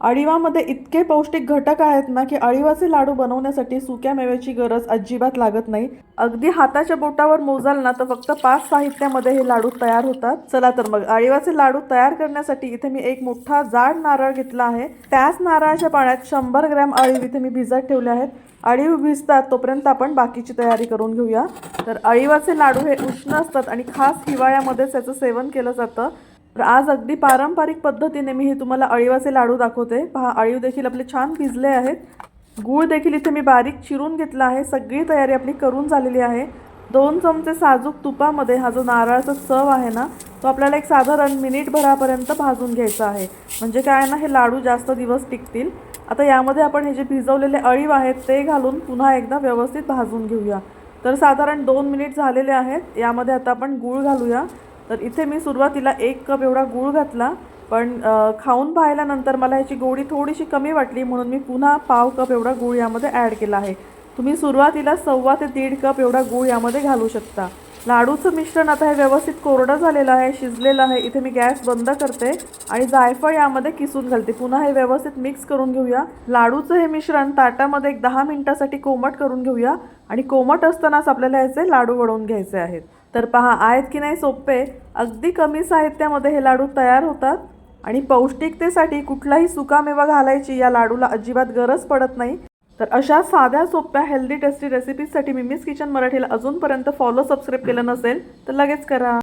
अळीवामध्ये इतके पौष्टिक घटक आहेत ना की अळीवाचे लाडू बनवण्यासाठी सुक्या मेव्याची गरज अजिबात लागत नाही. अगदी हाताच्या बोटावर मोजाल ना तर फक्त पाच साहित्यामध्ये हे लाडू तयार होतात. चला तर मग अळीवाचे लाडू तयार करण्यासाठी इथे मी एक मोठा जाड नारळ घेतला आहे. त्याच नारळाच्या पाण्यात शंभर ग्रॅम अळीव इथे मी भिजत ठेवले आहेत. अळीव भिजतात तोपर्यंत आपण बाकीची तयारी करून घेऊया. तर अळीवाचे लाडू हे उष्ण असतात आणि खास हिवाळ्यामध्येच याचं सेवन केलं जातं. तर आज अगदी पारंपरिक पद्धतीने मी हे तुम्हाला अळीवाचे लाडू दाखवते. पहा अळीव देखील आपले छान भिजले आहेत. गूळ देखील इथे मी बारीक चिरून घेतला आहे. सगळी तयारी आपली करून झालेली आहे. दोन चमचे साजूक तुपामध्ये हा जो नारळाचा चव आहे ना तो आपल्याला एक साधारण मिनिटभरापर्यंत भाजून घ्यायचा आहे. म्हणजे काय आहे ना हे लाडू जास्त दिवस टिकतील. आता यामध्ये आपण हे जे भिजवलेले अळीव आहेत ते घालून पुन्हा एकदा व्यवस्थित भाजून घेऊया. तर साधारण दोन मिनिट झालेले आहेत. यामध्ये आता आपण गूळ घालूया. तर इथे मी सुरुवातीला एक कप एवढा गूळ घातला पण खाऊन पाहिल्यानंतर मला ह्याची गोडी थोडीशी कमी वाटली म्हणून मी पुन्हा पाव कप एवढा गूळ यामध्ये ॲड केला आहे. तुम्ही सुरुवातीला सव्वा ते दीड कप एवढा गूळ यामध्ये घालू शकता. लाडूचं मिश्रण आता हे व्यवस्थित कोरडं झालेलं आहे शिजलेलं आहे. इथे मी गॅस बंद करते आणि जायफळ यामध्ये किसून घालते. पुन्हा हे व्यवस्थित मिक्स करून घेऊया. लाडूचं हे मिश्रण ताटामध्ये एक दहा मिनटासाठी कोमट करून घेऊया आणि कोमट असतानाच आपल्याला याचे लाडू वळवून घ्यायचे आहेत. तर पहा आहेत की नाही सोपे अगदी कमी साहित्यामध्ये हे लाडू तयार होतात आणि पौष्टिकतेसाठी कुठलाही सुकामेवा घालायची या लाडूला अजिबात गरज पडत नाही. तर अशा साध्या सोप्या हेल्दी टेस्टी रेसिपीजसाठी मिमीज किचन मराठीला अजूनपर्यंत फॉलो सबस्क्राईब केलं नसेल तर लगेच करा.